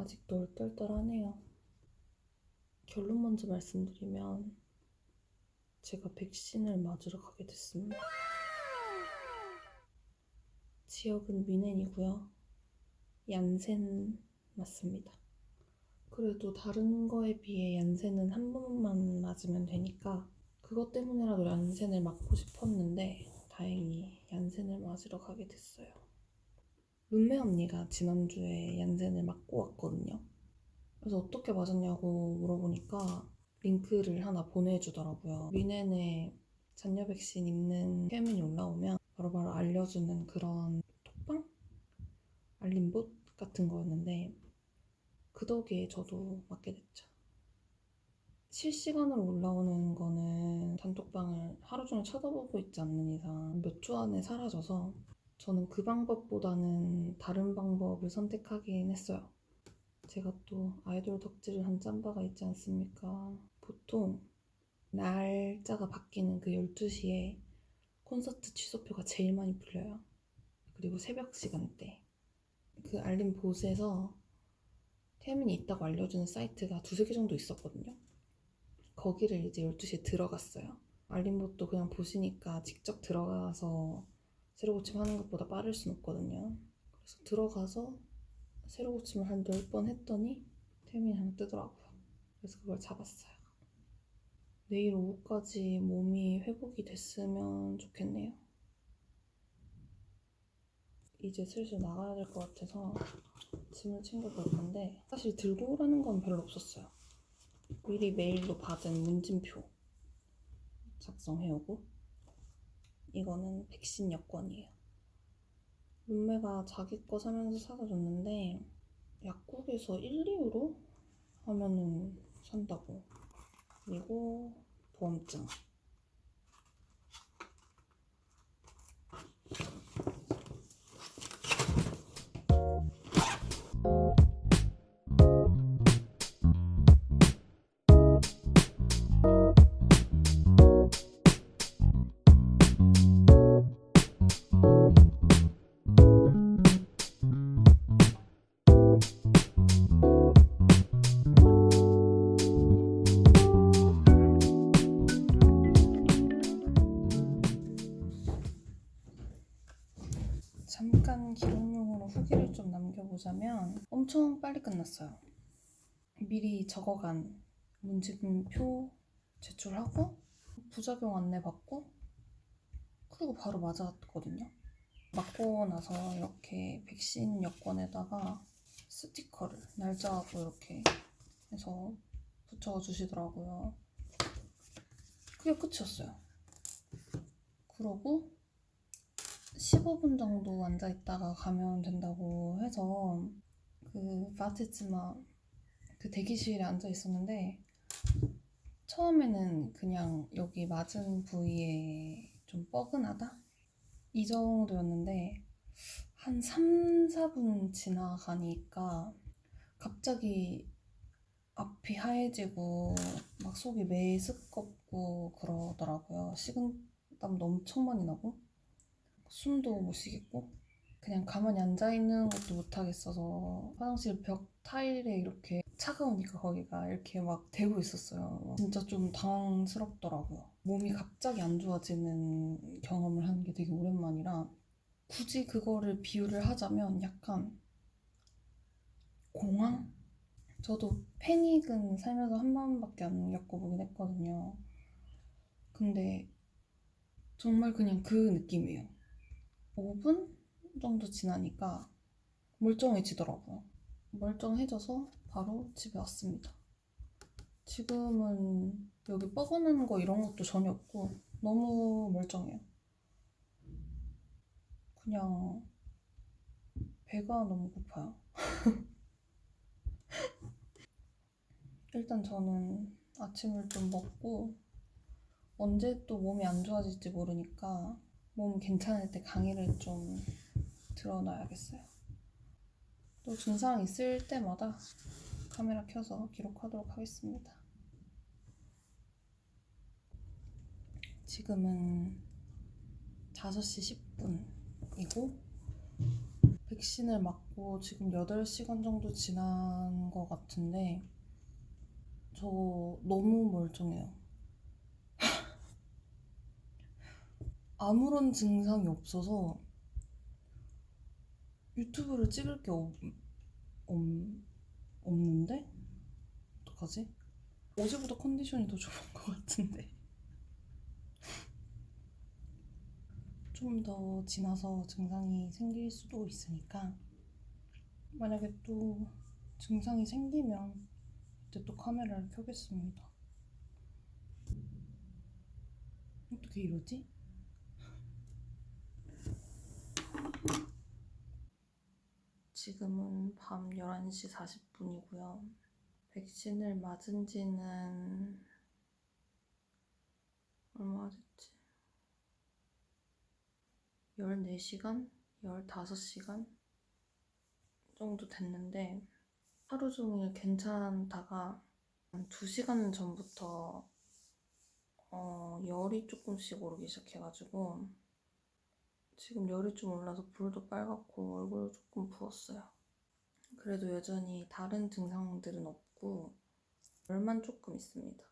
아직도 얼떨떨하네요. 결론 먼저 말씀드리면 제가 백신을 맞으러 가게 됐습니다. 지역은 미넨이고요. 얀센 맞습니다. 그래도 다른 거에 비해 얀센은 한 번만 맞으면 되니까 그것 때문에라도 얀센을 맞고 싶었는데 다행히 얀센을 맞으러 가게 됐어요. 룸메 언니가 지난주에 얀센을 맞고 왔거든요. 그래서 어떻게 맞았냐고 물어보니까 링크를 하나 보내주더라고요. 미넨에 잔여 백신 있는 표면이 올라오면 바로바로 알려주는 그런 톡방? 알림봇 같은 거였는데 그 덕에 저도 맞게 됐죠. 실시간으로 올라오는 거는 단톡방을 하루 종일 쳐다보고 있지 않는 이상 몇 초 안에 사라져서 저는 그 방법보다는 다른 방법을 선택하긴 했어요. 제가 또 아이돌 덕질을 한 짬바가 있지 않습니까? 보통 날짜가 바뀌는 그 12시에 콘서트 취소표가 제일 많이 풀려요. 그리고 새벽 시간대. 그 알림 봇에서 태민이 있다고 알려주는 사이트가 두세 개 정도 있었거든요. 거기를 이제 12시에 들어갔어요. 알림봇도 그냥 보시니까 직접 들어가서 새로 고침하는 것보다 빠를 순 없거든요. 그래서 들어가서 새로 고침을 한 10번 했더니 태민이 하나 뜨더라고요. 그래서 그걸 잡았어요. 내일 오후까지 몸이 회복이 됐으면 좋겠네요. 이제 슬슬 나가야 될 것 같아서 짐을 챙겨볼 건데 사실 들고 오라는 건 별로 없었어요. 미리 메일로 받은 문진표 작성해오고 이거는 백신 여권이에요. 룸메가 자기 거 사면서 사다 줬는데 약국에서 1, 2유로 하면은 산다고 그리고 보험증 남겨보자면 엄청 빨리 끝났어요. 미리 적어간 문진표 제출하고 부작용 안내 받고 그리고 바로 맞았거든요. 맞고 나서 이렇게 백신 여권에다가 스티커를 날짜하고 이렇게 해서 붙여주시더라고요. 그게 끝이었어요. 그러고 15분 정도 앉아 있다가 가면 된다고 해서 그 바티츠마 그 대기실에 앉아 있었는데 처음에는 그냥 여기 맞은 부위에 좀 뻐근하다 이 정도였는데 한 3, 4분 지나가니까 갑자기 앞이 하얘지고 막 속이 메스껍고 그러더라고요. 식은땀도 엄청 많이 나고 숨도 못 쉬겠고 그냥 가만히 앉아 있는 것도 못 하겠어서 화장실 벽 타일에 이렇게 차가우니까 거기가 이렇게 막 대고 있었어요. 진짜 좀 당황스럽더라고요. 몸이 갑자기 안 좋아지는 경험을 하는 게 되게 오랜만이라 굳이 그거를 비유를 하자면 약간 공황? 저도 패닉은 살면서 한 번밖에 안 겪어보긴 했거든요. 근데 정말 그냥 그 느낌이에요. 5분 정도 지나니까 멀쩡해지더라고요. 멀쩡해져서 바로 집에 왔습니다. 지금은 여기 뻐근한 거 이런 것도 전혀 없고 너무 멀쩡해요. 그냥 배가 너무 고파요. 일단 저는 아침을 좀 먹고 언제 또 몸이 안 좋아질지 모르니까 몸 괜찮을 때 강의를 좀 들어놔야겠어요. 또 증상 있을 때마다 카메라 켜서 기록하도록 하겠습니다. 지금은 5시 10분이고 백신을 맞고 지금 8시간 정도 지난 것 같은데 저 너무 멀쩡해요. 아무런 증상이 없어서 유튜브를 찍을 게 없, 없, 없는데? 어떡하지? 어제보다 컨디션이 더 좋은 것 같은데. 좀 더 지나서 증상이 생길 수도 있으니까 만약에 또 증상이 생기면 그때 또 카메라를 켜겠습니다. 어떻게 이러지? 지금은 밤 11시 40분이고요. 백신을 맞은 지는 얼마 됐지? 14시간? 15시간? 정도 됐는데 하루 종일 괜찮다가 한 2시간 전부터 어, 열이 조금씩 오르기 시작해가지고 지금 열이 좀 올라서 볼도 빨갛고 얼굴도 조금 부었어요. 그래도 여전히 다른 증상들은 없고 열만 조금 있습니다.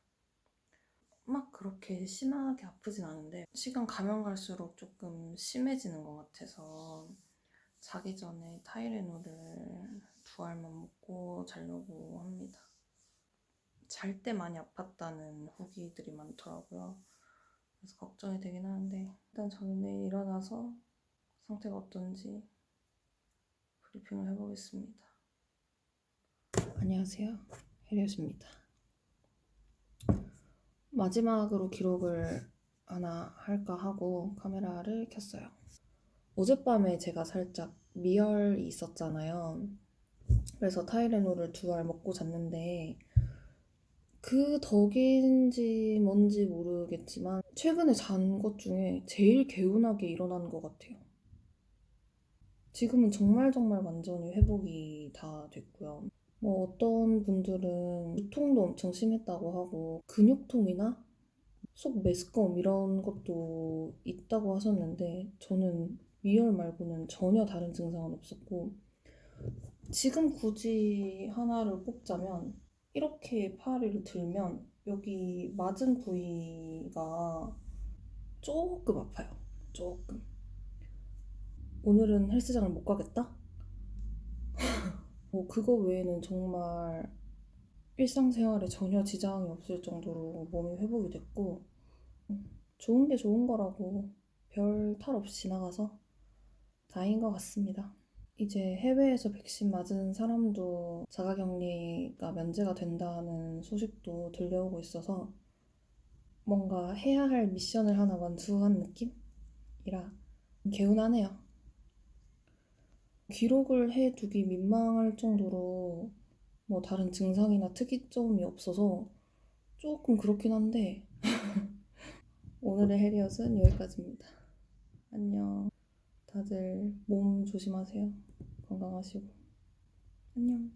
막 그렇게 심하게 아프진 않은데 시간 가면 갈수록 조금 심해지는 것 같아서 자기 전에 타이레놀을 두 알만 먹고 자려고 합니다. 잘 때 많이 아팠다는 후기들이 많더라고요. 그래서 걱정이 되긴 하는데 일단 저는 내일 일어나서 상태가 어떤지 브리핑을 해보겠습니다. 안녕하세요. 해리엇입니다. 마지막으로 기록을 하나 할까 하고 카메라를 켰어요. 어젯밤에 제가 살짝 미열이 있었잖아요. 그래서 타이레놀을 두 알 먹고 잤는데 그 덕인지 뭔지 모르겠지만 최근에 잔 것 중에 제일 개운하게 일어난 것 같아요. 지금은 정말 정말 완전히 회복이 다 됐고요. 뭐 어떤 분들은 두통도 엄청 심했다고 하고 근육통이나 속 메스꺼움 이런 것도 있다고 하셨는데 저는 미열 말고는 전혀 다른 증상은 없었고 지금 굳이 하나를 꼽자면 이렇게 팔을 들면 여기 맞은 부위가 조금 아파요. 조금. 오늘은 헬스장을 못 가겠다? 뭐 그거 외에는 정말 일상생활에 전혀 지장이 없을 정도로 몸이 회복이 됐고 좋은 게 좋은 거라고 별 탈 없이 지나가서 다행인 것 같습니다. 이제 해외에서 백신 맞은 사람도 자가격리가 면제가 된다는 소식도 들려오고 있어서 뭔가 해야 할 미션을 하나 완수한 느낌이라 개운하네요. 기록을 해두기 민망할 정도로 뭐 다른 증상이나 특이점이 없어서 조금 그렇긴 한데 오늘의 해리엇은 여기까지입니다. 안녕. 다들 몸 조심하세요. 건강하시고. 안녕.